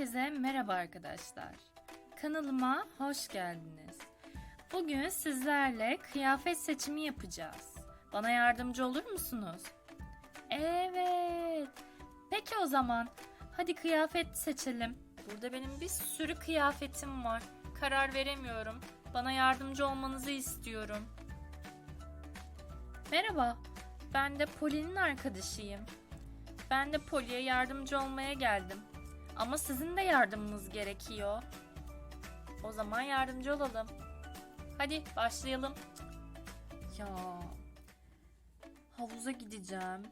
Herkese merhaba arkadaşlar. Kanalıma hoş geldiniz. Bugün sizlerle kıyafet seçimi yapacağız. Bana yardımcı olur musunuz? Evet. Peki o zaman hadi kıyafet seçelim. Burada benim bir sürü kıyafetim var. Karar veremiyorum. Bana yardımcı olmanızı istiyorum. Merhaba. Ben de Poli'nin arkadaşıyım. Ben de Poli'ye yardımcı olmaya geldim. Ama sizin de yardımınız gerekiyor. O zaman yardımcı olalım. Hadi başlayalım. Ya havuza gideceğim.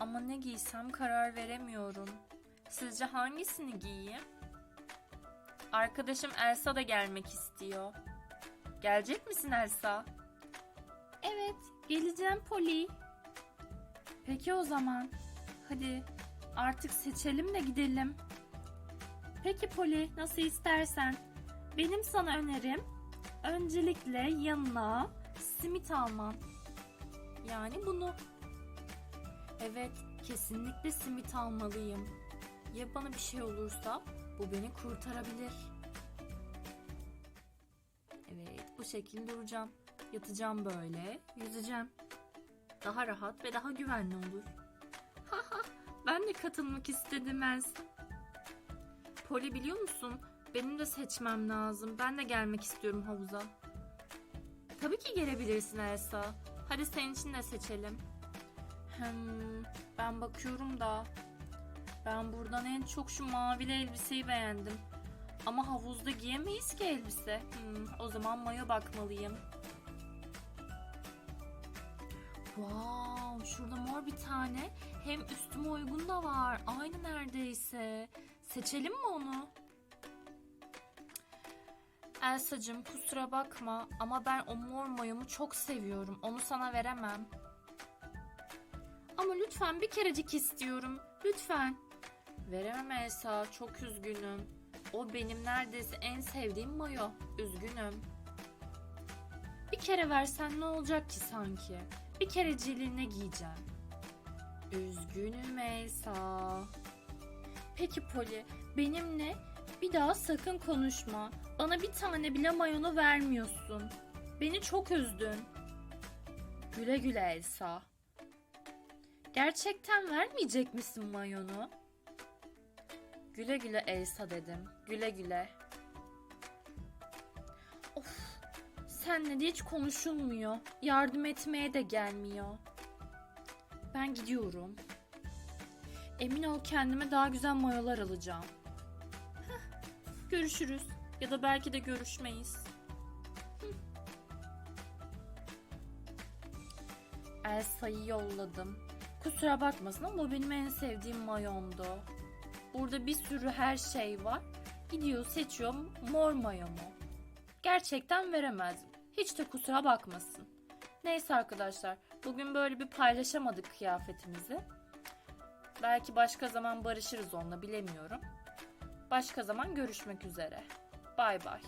Ama ne giysem karar veremiyorum. Sizce hangisini giyeyim? Arkadaşım Elsa da gelmek istiyor. Gelecek misin Elsa? Evet, geleceğim Poli. Peki o zaman. Hadi artık seçelim de gidelim. Peki Poli, nasıl istersen. Benim sana önerim öncelikle yanına simit alman. Yani bunu. Evet, kesinlikle simit almalıyım. Ya bana bir şey olursa bu beni kurtarabilir. Evet, bu şekilde duracağım. Yatacağım böyle, yüzeceğim. Daha rahat ve daha güvenli olur. Haha, ben de katılmak istedim Elsa. Poli biliyor musun? Benim de seçmem lazım. Ben de gelmek istiyorum havuza. Tabii ki gelebilirsin Elsa. Hadi senin için de seçelim. Hmm, ben bakıyorum da. Ben buradan en çok şu mavili elbiseyi beğendim. Ama havuzda giyemeyiz ki elbise. Hmm, o zaman mayo bakmalıyım. Wow, şurada mor bir tane. Hem üstüme uygun da var. Aynı neredeyse. Seçelim mi onu? Elsacığım kusura bakma ama ben o mor mayomu çok seviyorum. Onu sana veremem. Ama lütfen bir kerecik istiyorum. Lütfen. Veremem Elsa. Çok üzgünüm. O benim neredeyse en sevdiğim mayo. Üzgünüm. Bir kere versen ne olacak ki sanki? Bir kereciliğine giyeceğim. Üzgünüm Elsa. Peki Poli, benimle bir daha sakın konuşma. Bana bir tane bile mayonu vermiyorsun. Beni çok üzdün. Güle güle Elsa. Gerçekten vermeyecek misin mayonu? Güle güle Elsa dedim. Güle güle. Of, senle de hiç konuşulmuyor. Yardım etmeye de gelmiyor. Ben gidiyorum. Emin ol kendime daha güzel mayolar alacağım. Heh, görüşürüz. Ya da belki de görüşmeyiz. Hı. Elsa'yı yolladım. Kusura bakmasın ama benim en sevdiğim mayomdu. Burada bir sürü her şey var. Gidiyor seçiyor mor mayomu. Gerçekten veremezdim. Hiç de kusura bakmasın. Neyse arkadaşlar bugün böyle bir paylaşamadık kıyafetimizi. Belki başka zaman barışırız onunla bilemiyorum. Başka zaman görüşmek üzere. Bay bay.